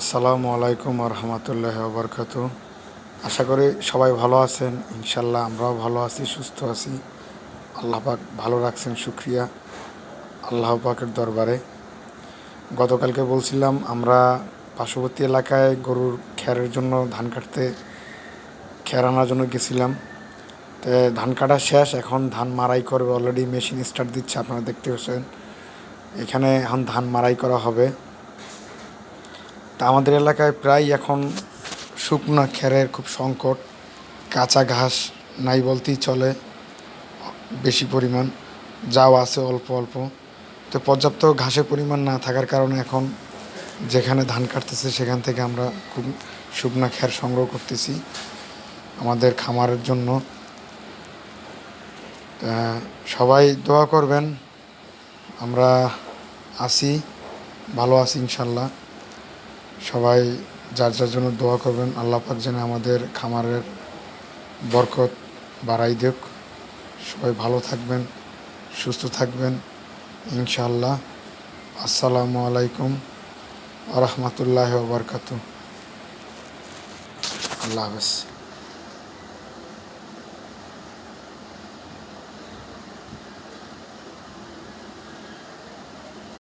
আসসালামু আলাইকুম রহমতুল্লাহ বরকত আশা করি সবাই ভালো আছেন ইনশাল্লাহ আমরাও ভালো আছি, সুস্থ আছি। আল্লাহ পাক ভালো রাখছেন, শুক্রিয়া। আল্লাহ পাকের দরবারে। গতকালকে বলছিলাম, আমরা পার্শ্ববর্তী এলাকায় গরুর খ্যারের জন্য ধান কাটতে খ্যার আনার জন্য গেছিলাম। তো ধান কাটা শেষ, এখন ধান মারাই করবে অলরেডি মেশিন স্টার্ট দিচ্ছে, আপনারা দেখতে পাচ্ছেন। এখানে এখন ধান মারাই করা হবে। তা আমাদের এলাকায় প্রায় এখন শুকনো খেরের খুব সংকট, কাঁচা ঘাস নাই বলতেই চলে বেশি পরিমাণ, যাও আছে অল্প অল্প। তো পর্যাপ্ত ঘাসের পরিমাণ না থাকার কারণে এখন যেখানে ধান কাটতেছে সেখান থেকে আমরা খুব শুকনা খ্যার সংগ্রহ করতেছি আমাদের খামারের জন্য। সবাই দোয়া করবেন, আমরা আছি, ভালো আছি ইনশাল্লাহ। সবাই যার যার জন্য দোয়া করবেন, আল্লাহ পাক যেন আমাদের খামারের বরকত বাড়াই দেক। সবাই ভালো থাকবেন, সুস্থ থাকবেন, ইনশাআল্লাহ। আসসালামু আলাইকুম রহমতুল্লাহ বরকাত আল্লাহ হাফেজ।